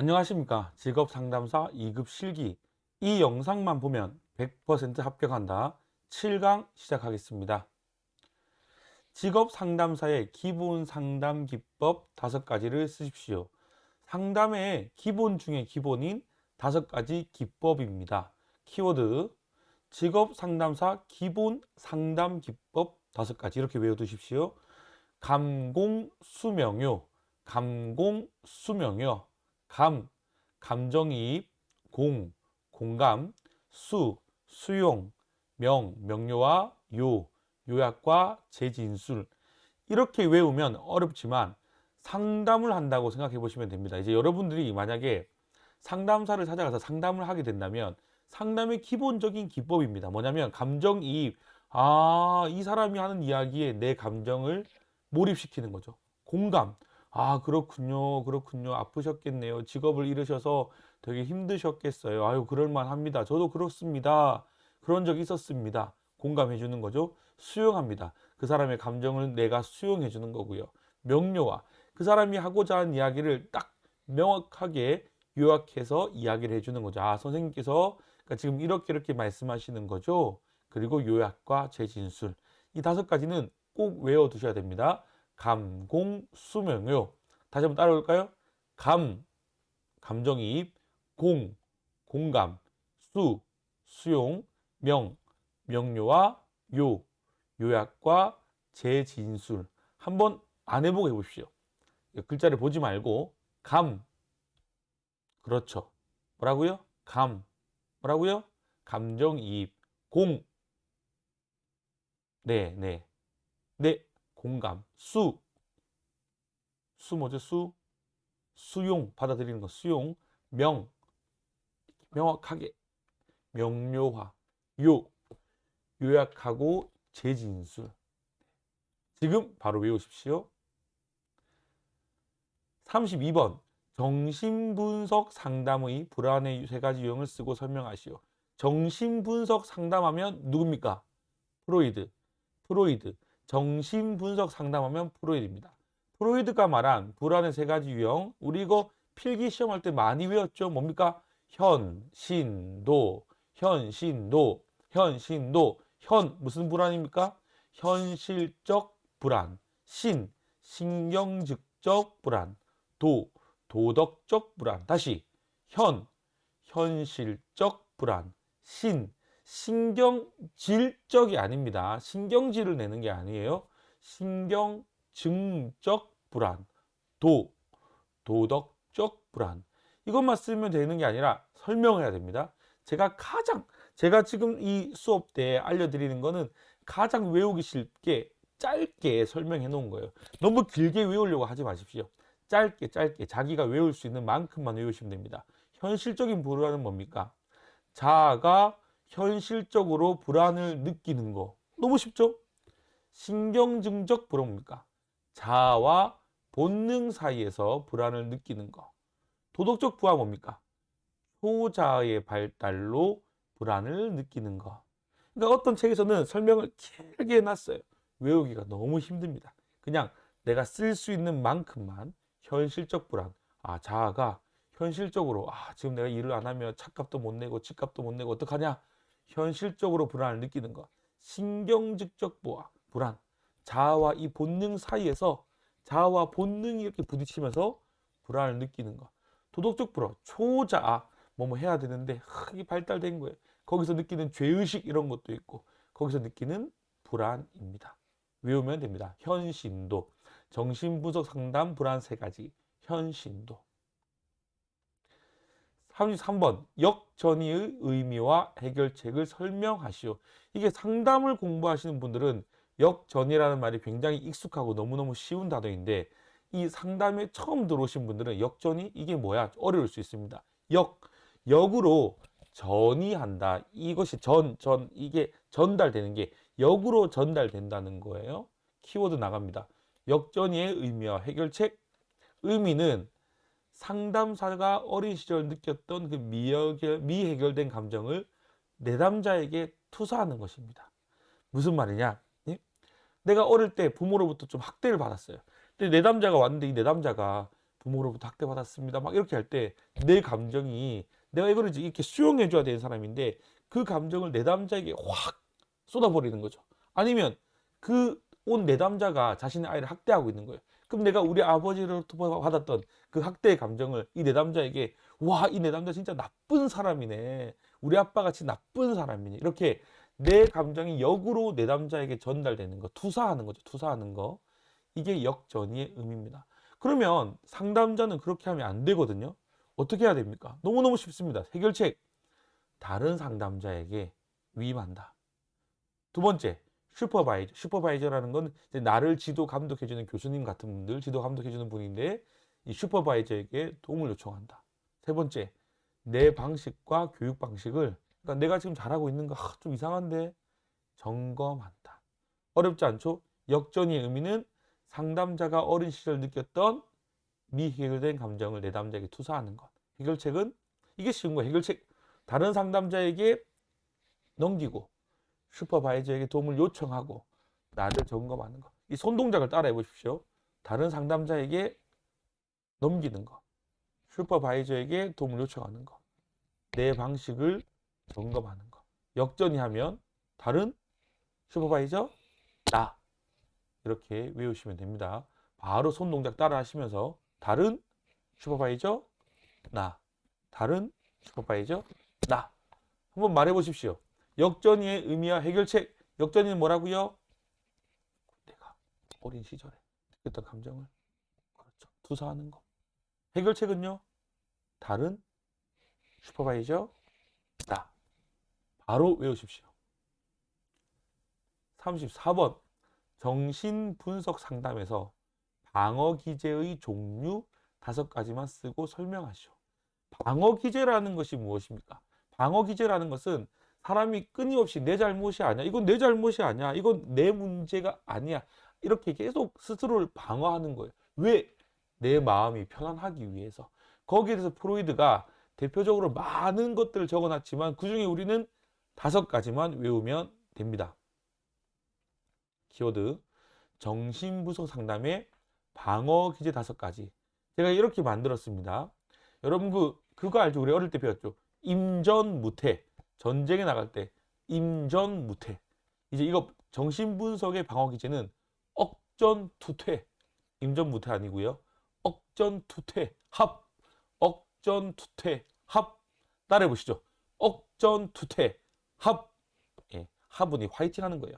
안녕하십니까. 직업상담사 2급 실기. 이 영상만 보면 100% 합격한다. 7강 시작하겠습니다. 직업상담사의 기본 상담 기법 5가지를 쓰십시오. 상담의 기본 중에 기본인 5가지 기법입니다. 키워드 직업상담사 기본 상담 기법 5가지 이렇게 외워두십시오. 감공수명요, 감공수명요. 감, 감정이입, 공, 공감, 수, 수용, 명, 명료와 요, 요약과 재진술. 이렇게 외우면 어렵지만 상담을 한다고 생각해 보시면 됩니다. 이제 여러분들이 만약에 상담사를 찾아가서 상담을 하게 된다면 상담의 기본적인 기법입니다. 뭐냐면 감정이입. 아, 이 사람이 하는 이야기에 내 감정을 몰입시키는 거죠. 공감. 아, 그렇군요. 그렇군요. 아프셨겠네요. 직업을 잃으셔서 되게 힘드셨겠어요. 아유, 그럴만 합니다. 저도 그렇습니다. 그런 적 있었습니다. 공감해 주는 거죠. 수용합니다. 그 사람의 감정을 내가 수용해 주는 거고요. 명료화. 그 사람이 하고자 하는 이야기를 딱 명확하게 요약해서 이야기를 해 주는 거죠. 아, 선생님께서 그러니까 지금 이렇게 이렇게 말씀하시는 거죠. 그리고 요약과 재진술. 이 다섯 가지는 꼭 외워 두셔야 됩니다. 감공 수명요. 다시 한번 따라올까요? 감 감정이입, 공 공감, 수 수용, 명 명료와 요 요약과 재진술. 한번 안 해보고 해보십시오. 글자를 보지 말고 감 그렇죠. 뭐라고요? 감 뭐라고요? 감정이입 공 네, 네. 네, 공감. 수. 수 뭐죠? 수. 수용. 받아들이는 거. 수용. 명. 명확하게. 명료화. 요. 요약하고 재진술. 지금 바로 외우십시오. 32번. 정신분석 상담의 불안의 세 가지 유형을 쓰고 설명하시오. 정신분석 상담하면 누굽니까? 프로이드. 프로이드. 정신분석 상담하면 프로이드입니다. 프로이드가 말한 불안의 세 가지 유형, 우리 이거 필기 시험할 때 많이 외웠죠? 뭡니까? 현, 신, 도, 현, 신, 도, 현, 신, 도, 현, 무슨 불안입니까? 현실적 불안, 신, 신경직적 불안, 도, 도덕적 불안. 다시, 현, 현실적 불안, 신, 신경질적이 아닙니다. 신경질을 내는 게 아니에요. 신경증적 불안, 도, 도덕적 불안. 이것만 쓰면 되는 게 아니라 설명해야 됩니다. 제가 가장, 제가 지금 이 수업 때 알려드리는 거는 가장 외우기 쉽게 짧게 설명해 놓은 거예요. 너무 길게 외우려고 하지 마십시오. 짧게 짧게 자기가 외울 수 있는 만큼만 외우시면 됩니다. 현실적인 불안은 뭡니까? 자아가 현실적으로 불안을 느끼는 거 너무 쉽죠? 신경증적 불안입니까? 자아와 본능 사이에서 불안을 느끼는 거. 도덕적 부하 뭡니까? 소자의 발달로 불안을 느끼는 거. 그러니까 어떤 책에서는 설명을 길게 해놨어요. 외우기가 너무 힘듭니다. 그냥 내가 쓸 수 있는 만큼만 현실적 불안. 아, 자아가 현실적으로 아, 지금 내가 일을 안 하면 차값도 못 내고 집값도 못 내고 어떡하냐? 현실적으로 불안을 느끼는 것. 신경직적 보아, 불안. 자아와 이 본능 사이에서 자아와 본능이 이렇게 부딪히면서 불안을 느끼는 것. 도덕적 불안, 초자아, 뭐뭐 해야 되는데 흑이 발달된 거예요. 거기서 느끼는 죄의식 이런 것도 있고 거기서 느끼는 불안입니다. 외우면 됩니다. 현신도, 정신분석 상담 불안 세 가지, 현신도. 33번 역전의의 의미와 해결책을 설명하시오. 이게 상담을 공부하시는 분들은 역전이라는 말이 굉장히 익숙하고 너무너무 쉬운 단어인데 이 상담에 처음 들어오신 분들은 역전이 이게 뭐야 어려울 수 있습니다. 역 역으로 전이한다. 이것이 전 전 이게 전달되는 게 역으로 전달된다는 거예요. 키워드 나갑니다. 역전의 의미와 해결책 의미는 상담사가 어린 시절 느꼈던 그 미해결, 미해결된 감정을 내담자에게 투사하는 것입니다. 무슨 말이냐? 예? 내가 어릴 때 부모로부터 좀 학대를 받았어요. 근데 내담자가 왔는데 이 내담자가 부모로부터 학대받았습니다. 막 이렇게 할 때 내 감정이 내가 이거를 이렇게 수용해 줘야 되는 사람인데 그 감정을 내담자에게 확 쏟아버리는 거죠. 아니면 그 온 내담자가 자신의 아이를 학대하고 있는 거예요. 그럼 내가 우리 아버지로부터 받았던 그 학대의 감정을 이 내담자에게 와, 이 내담자 진짜 나쁜 사람이네. 우리 아빠가 진짜 나쁜 사람이네. 이렇게 내 감정이 역으로 내담자에게 전달되는 거, 투사하는 거죠. 투사하는 거. 이게 역전이의 의미입니다. 그러면 상담자는 그렇게 하면 안 되거든요. 어떻게 해야 됩니까? 너무너무 쉽습니다. 해결책. 다른 상담자에게 위임한다. 두 번째, 슈퍼바이저. 슈퍼바이저라는 건 나를 지도 감독해주는 교수님 같은 분들, 지도 감독해주는 분인데 이 슈퍼바이저에게 도움을 요청한다. 세 번째, 내 방식과 교육 방식을 그러니까 내가 지금 잘하고 있는 거좀 이상한데 점검한다. 어렵지 않죠? 역전의 의미는 상담자가 어린 시절 느꼈던 미해결된 감정을 내담자에게 투사하는 것. 해결책은 이게 쉬운 거예요. 해결책 다른 상담자에게 넘기고 슈퍼바이저에게 도움을 요청하고 나를 점검하는 것. 이 손 동작을 따라해 보십시오. 다른 상담자에게 넘기는 것. 슈퍼바이저에게 도움을 요청하는 것. 내 방식을 점검하는 것. 역전이 하면 다른 슈퍼바이저 나 이렇게 외우시면 됩니다. 바로 손 동작 따라 하시면서 다른 슈퍼바이저 나 다른 슈퍼바이저 나 한번 말해 보십시오. 역전이의 의미와 해결책 역전이는 뭐라고요? 내가 어린 시절에 느꼈던 감정을 그렇죠. 투사하는 거. 해결책은요? 다른 슈퍼바이저 나 바로 외우십시오. 34번 정신분석 상담에서 방어 기제의 종류 다섯 가지만 쓰고 설명하시오. 방어 기제라는 것이 무엇입니까? 방어 기제라는 것은 사람이 끊임없이 내 잘못이 아니야. 이건 내 잘못이 아니야. 이건 내 문제가 아니야. 이렇게 계속 스스로를 방어하는 거예요. 왜? 내 마음이 편안하기 위해서. 거기에 대해서 프로이드가 대표적으로 많은 것들을 적어놨지만 그 중에 우리는 다섯 가지만 외우면 됩니다. 키워드 정신분석 상담의 방어 기제 다섯 가지. 제가 이렇게 만들었습니다. 여러분 그 그거 알죠? 우리 어릴 때 배웠죠. 임전무태. 전쟁에 나갈 때 임전무태. 이제 이거 정신분석의 방어 기제는 억전투퇴. 임전무태 아니고요. 억전투퇴 합. 억전투퇴 합. 따라해 보시죠. 억전투퇴 합. 예, 합은이 화이팅 하는 거예요.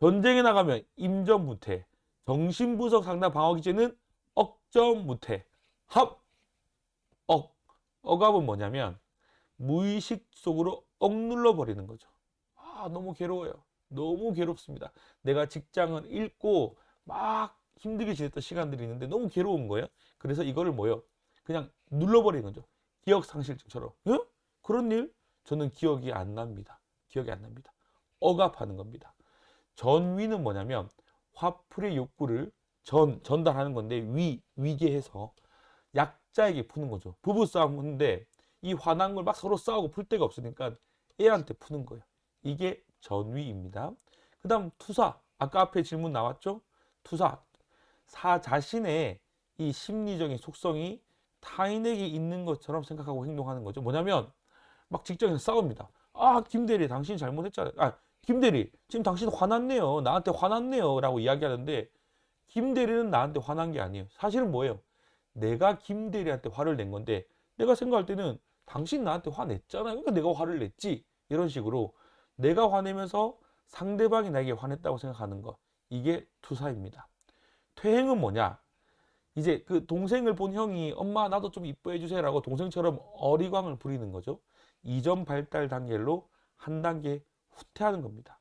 전쟁에 나가면 임전무태. 정신분석 상담 방어 기제는 억전무태. 합. 억. 억압은 뭐냐면 무의식 속으로 억눌러 버리는 거죠. 아, 너무 괴로워요. 너무 괴롭습니다. 내가 직장을 잃고 막 힘들게 지냈던 시간들이 있는데 너무 괴로운 거예요. 그래서 이거를 뭐요? 그냥 눌러버리는 거죠. 기억 상실증처럼. 응? 그런 일? 저는 기억이 안 납니다. 기억이 안 납니다. 억압하는 겁니다. 전위는 뭐냐면 화풀이의 욕구를 전, 전달하는 건데 위, 위계해서 약자에게 푸는 거죠. 부부 싸움 하는데 이 화난 걸 막 서로 싸우고 풀 데가 없으니까 애한테 푸는 거예요. 이게 전위입니다. 그 다음 투사. 아까 앞에 질문 나왔죠? 투사. 사 자신의 이 심리적인 속성이 타인에게 있는 것처럼 생각하고 행동하는 거죠. 뭐냐면 막 직장에서 싸웁니다. 아, 김대리 당신 잘못했잖아요. 아, 김대리 지금 당신 화났네요. 나한테 화났네요. 라고 이야기하는데 김대리는 나한테 화난 게 아니에요. 사실은 뭐예요? 내가 김대리한테 화를 낸 건데 내가 생각할 때는 당신 나한테 화냈잖아요. 그러니까 내가 화를 냈지. 이런 식으로 내가 화내면서 상대방이 나에게 화냈다고 생각하는 것. 이게 투사입니다. 퇴행은 뭐냐? 이제 그 동생을 본 형이 엄마 나도 좀 이뻐해 주세요라고 동생처럼 어리광을 부리는 거죠. 이전 발달 단계로 한 단계 후퇴하는 겁니다.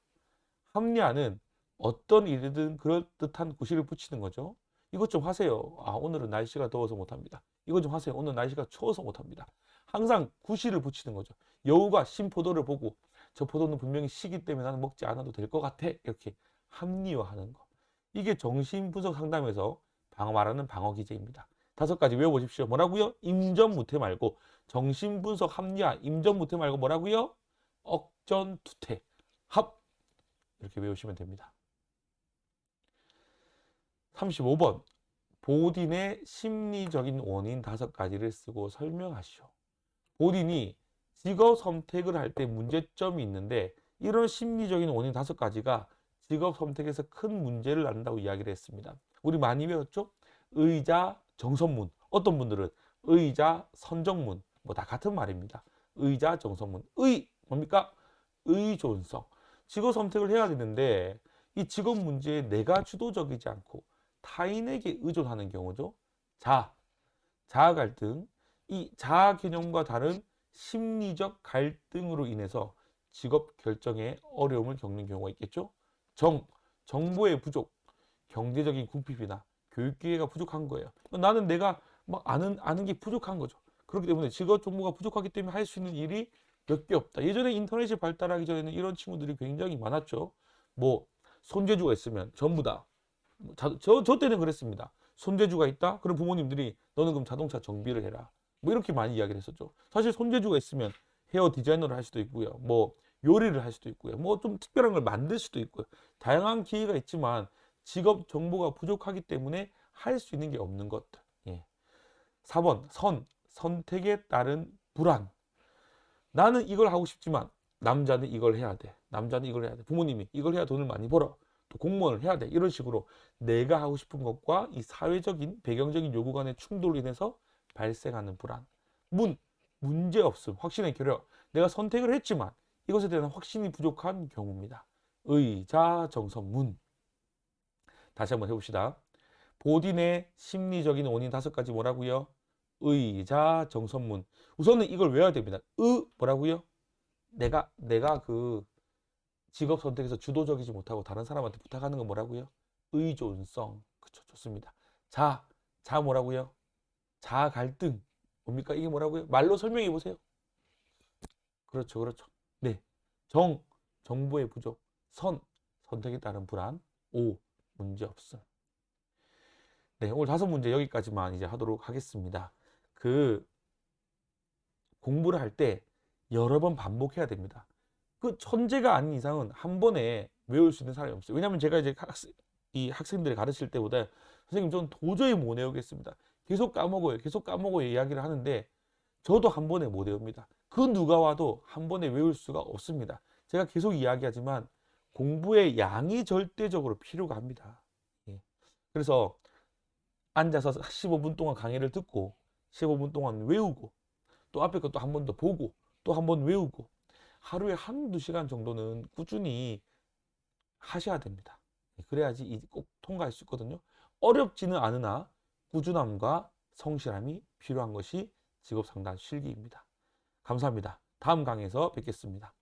합리화는 어떤 일이든 그럴듯한 구실을 붙이는 거죠. 이것 좀 하세요. 아, 오늘은 날씨가 더워서 못합니다. 이것 좀 하세요. 오늘 날씨가 추워서 못합니다. 항상 구실을 붙이는 거죠. 여우가 신 포도를 보고 저 포도는 분명히 시기 때문에 나는 먹지 않아도 될 것 같아. 이렇게 합리화하는 거. 이게 정신분석 상담에서 방어 말하는 방어 기제입니다. 다섯 가지 외워보십시오. 뭐라고요? 임전무태 말고 정신분석 합리화 임전무태 말고 뭐라고요? 억전투태 합 이렇게 외우시면 됩니다. 35번 보딘의 심리적인 원인 다섯 가지를 쓰고 설명하시오. 보딘이 직업 선택을 할 때 문제점이 있는데 이런 심리적인 원인 다섯 가지가 직업 선택에서 큰 문제를 낳는다고 이야기를 했습니다. 우리 많이 배웠죠? 의자, 정선문. 어떤 분들은 의자, 선정문. 뭐 다 같은 말입니다. 의자, 정선문. 의, 뭡니까? 의존성. 직업 선택을 해야 되는데 이 직업 문제에 내가 주도적이지 않고 타인에게 의존하는 경우죠. 자, 자아 갈등. 이 자아 개념과 다른 심리적 갈등으로 인해서 직업 결정에 어려움을 겪는 경우가 있겠죠. 정, 정보의 부족, 경제적인 궁핍이나 교육 기회가 부족한 거예요. 나는 내가 막 아는 아는 게 부족한 거죠. 그렇기 때문에 직업 정보가 부족하기 때문에 할 수 있는 일이 몇 개 없다. 예전에 인터넷이 발달하기 전에는 이런 친구들이 굉장히 많았죠. 뭐 손재주가 있으면 전부 다. 자, 저, 저 때는 그랬습니다. 손재주가 있다? 그럼 부모님들이 너는 그럼 자동차 정비를 해라. 뭐 이렇게 많이 이야기를 했었죠. 사실 손재주가 있으면 헤어 디자이너를 할 수도 있고요. 뭐 요리를 할 수도 있고요. 뭐 좀 특별한 걸 만들 수도 있고요. 다양한 기회가 있지만 직업 정보가 부족하기 때문에 할 수 있는 게 없는 것들. 예. 4번 선 선택에 따른 불안. 나는 이걸 하고 싶지만 남자는 이걸 해야 돼. 남자는 이걸 해야 돼. 부모님이 이걸 해야 돈을 많이 벌어. 또 공무원을 해야 돼. 이런 식으로 내가 하고 싶은 것과 이 사회적인 배경적인 요구 간의 충돌로 인해서 발생하는 불안. 문 문제 없음. 확신의 결여. 내가 선택을 했지만 이것에 대한 확신이 부족한 경우입니다. 의자 정선 문. 다시 한번 해봅시다. 보딘의 심리적인 원인 다섯 가지 뭐라고요? 의자 정선문. 우선은 이걸 외워야 됩니다. 의 뭐라고요? 내가 내가 그 직업 선택에서 주도적이지 못하고 다른 사람한테 부탁하는 건 뭐라고요? 의존성. 그쵸 좋습니다. 자, 자 뭐라고요? 자 갈등. 뭡니까? 이게 뭐라고요? 말로 설명해 보세요. 그렇죠, 그렇죠. 네. 정, 정보의 부족. 선, 선택에 따른 불안. 오, 문제 없음. 네, 오늘 다섯 문제 여기까지만 이제 하도록 하겠습니다. 그 공부를 할 때 여러 번 반복해야 됩니다. 그 천재가 아닌 이상은 한 번에 외울 수 있는 사람이 없어요. 왜냐하면 제가 이제 학생, 이 학생들을 가르칠 때보다 선생님 저는 도저히 못 외우겠습니다. 계속 까먹어요. 계속 까먹어요. 이야기를 하는데 저도 한 번에 못 외웁니다. 그 누가 와도 한 번에 외울 수가 없습니다. 제가 계속 이야기하지만 공부의 양이 절대적으로 필요가 합니다. 예. 그래서 앉아서 15분 동안 강의를 듣고 15분 동안 외우고 또 앞에 것도 한 번 더 보고 또 한 번 외우고 하루에 한두 시간 정도는 꾸준히 하셔야 됩니다. 예, 그래야지 이- 꼭 통과할 수 있거든요. 어렵지는 않으나 꾸준함과 성실함이 필요한 것이 직업 상담 실기입니다. 감사합니다. 다음 강의에서 뵙겠습니다.